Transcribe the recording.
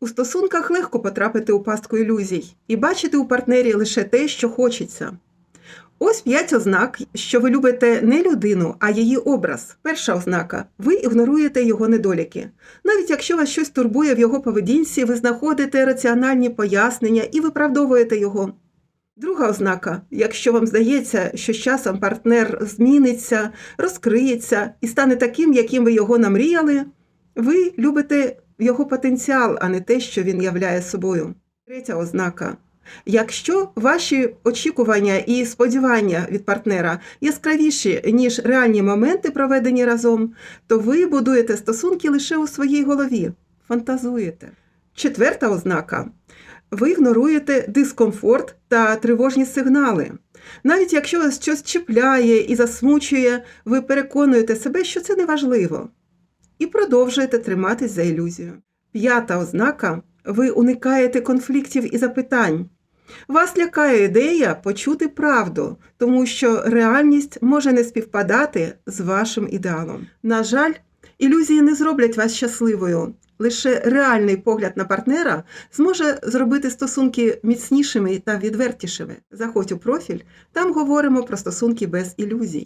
У стосунках легко потрапити у пастку ілюзій і бачити у партнері лише те, що хочеться. Ось п'ять ознак, що ви любите не людину, а її образ. Перша ознака ви ігноруєте його недоліки. Навіть якщо вас щось турбує в його поведінці, ви знаходите раціональні пояснення і виправдовуєте його. Друга ознака: якщо вам здається, що з часом партнер зміниться, розкриється і стане таким, яким ви його намріяли, ви любите його потенціал, а не те, що він являє собою. Третя ознака. Якщо ваші очікування і сподівання від партнера яскравіші, ніж реальні моменти, проведені разом, то ви будуєте стосунки лише у своїй голові, фантазуєте. Четверта ознака. Ви ігноруєте дискомфорт та тривожні сигнали. Навіть якщо вас щось чіпляє і засмучує, ви переконуєте себе, що це неважливо, і продовжуєте триматись за ілюзію. П'ята ознака ви уникаєте конфліктів і запитань. Вас лякає ідея почути правду, тому що реальність може не співпадати з вашим ідеалом. На жаль, ілюзії не зроблять вас щасливою. Лише реальний погляд на партнера зможе зробити стосунки міцнішими та відвертішими. Заходь у профіль, там говоримо про стосунки без ілюзій.